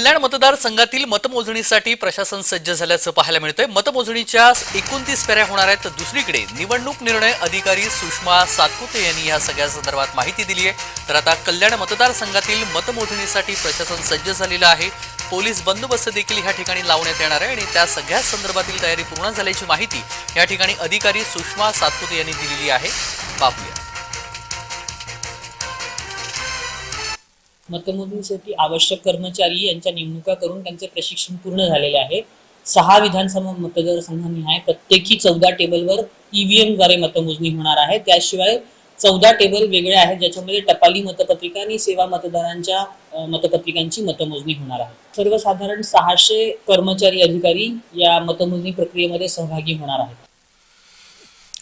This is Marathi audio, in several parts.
कल्याण मतदारसंघातील मतमोजणीसाठी प्रशासन सज्ज झाल्याचं पाहायला मिळतंय. मतमोजणीच्या एकोणतीस फेऱ्या होणार आहेत. तर दुसरीकडे निवडणूक निर्णय अधिकारी सुषमा सातपुते यांनी या सगळ्या संदर्भात माहिती दिली आहे. तर आता कल्याण मतदारसंघातील मतमोजणीसाठी प्रशासन सज्ज झालेलं आहे. पोलीस बंदोबस्त देखील ह्या ठिकाणी लावण्यात येणार आहे आणि त्या सगळ्या संदर्भातील तयारी पूर्ण झाल्याची माहिती या ठिकाणी अधिकारी सुषमा सातपुते यांनी दिलेली आहे. पाहूया. मतमोजणीसाठी आवश्यक कर्मचारी यांच्या नेमणुका करून त्यांचे प्रशिक्षण पूर्ण झालेले आहे. सहा विधानसभा मतदारसंघांनी आहे. प्रत्येकी चौदा टेबलवर ईव्हीएमद्वारे मतमोजणी होणार आहे. त्याशिवाय चौदा टेबल वेगळे आहेत ज्याच्यामध्ये टपाली मतपत्रिका आणि सेवा मतदारांच्या मतपत्रिकांची मतमोजणी होणार आहे. सर्वसाधारण सहाशे कर्मचारी अधिकारी या मतमोजणी प्रक्रियेमध्ये सहभागी होणार आहेत.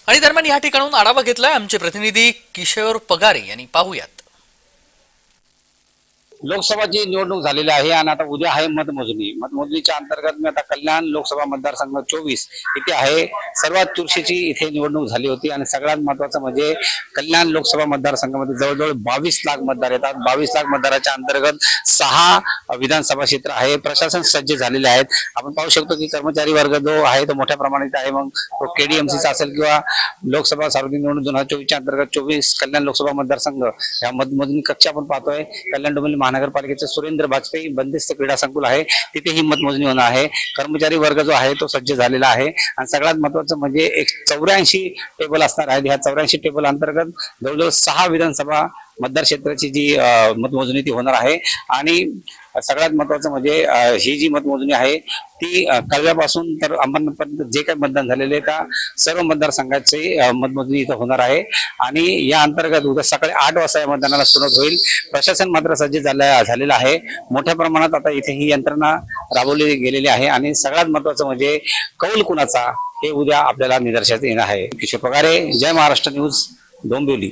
आणि दरम्यान या ठिकाणून आढावा घेतलाय आमचे प्रतिनिधी किशोर पगारे यांनी. पाहूयात. लोकसभाची निवडणूक झालेली आहे आणि आता उद्या आहे मतमोजणी. मतमोजणीच्या अंतर्गत मी आता कल्याण लोकसभा मतदारसंघ चोवीस इथे आहे. सर्वात चुरशीची इथे निवडणूक झाली होती आणि सगळ्यात महत्वाचं म्हणजे कल्याण लोकसभा मतदारसंघामध्ये जवळजवळ बावीस लाख मतदार येतात. बावीस लाख मतदाराच्या अंतर्गत सहा विधानसभा क्षेत्र आहे. प्रशासन सज्ज झालेले आहेत. आपण पाहू शकतो की कर्मचारी वर्ग जो आहे तो मोठ्या प्रमाणात आहे. मग तो केडीएमसीचा असेल किंवा लोकसभा सार्वजनिक निवडणूक दोन हजार चोवीसच्या अंतर्गत चोवीस कल्याण लोकसभा मतदारसंघ या मतमोजणी कक्ष आपण पाहतोय. कल्याण डोंबिवली महानगरपालिकेचे सुरेंद्र वाजपेयी बंदिस्त क्रीडा संकुल आहे. तिथे ही मतमोजणी होणार आहे. कर्मचारी वर्ग जो आहे तो सज्ज झालेला आहे. आणि सगळ्यात महत्वाचं म्हणजे एक चौऱ्याऐंशी टेबल असणार आहेत. ह्या चौऱ्याऐंशी टेबल अंतर्गत जवळजवळ सहा विधानसभा मतदार क्षेत्राची जी मतमोजणी ती होणार आहे. आणि सगळ्यात महत्वाचं म्हणजे ही जी मतमोजणी आहे ती अं, कळव्यापासून तर अंबरनाथपर्यंत जे काही मतदान झालेले आहे त्या सर्व मतदारसंघाचे मतमोजणी इथं होणार आहे. आणि या अंतर्गत उद्या सकाळी आठ वाजता या मतदानाला सुरुवात होईल. प्रशासन मात्र सज्ज झाल्या झालेलं आहे. मोठ्या प्रमाणात आता इथे ही यंत्रणा राबवली गेलेली आहे. आणि सगळ्यात महत्वाचं म्हणजे कौल कुणाचा हे उद्या आपल्याला निदर्शनात येणार आहे. किशोर पगारे जय महाराष्ट्र न्यूज डोंबिवली.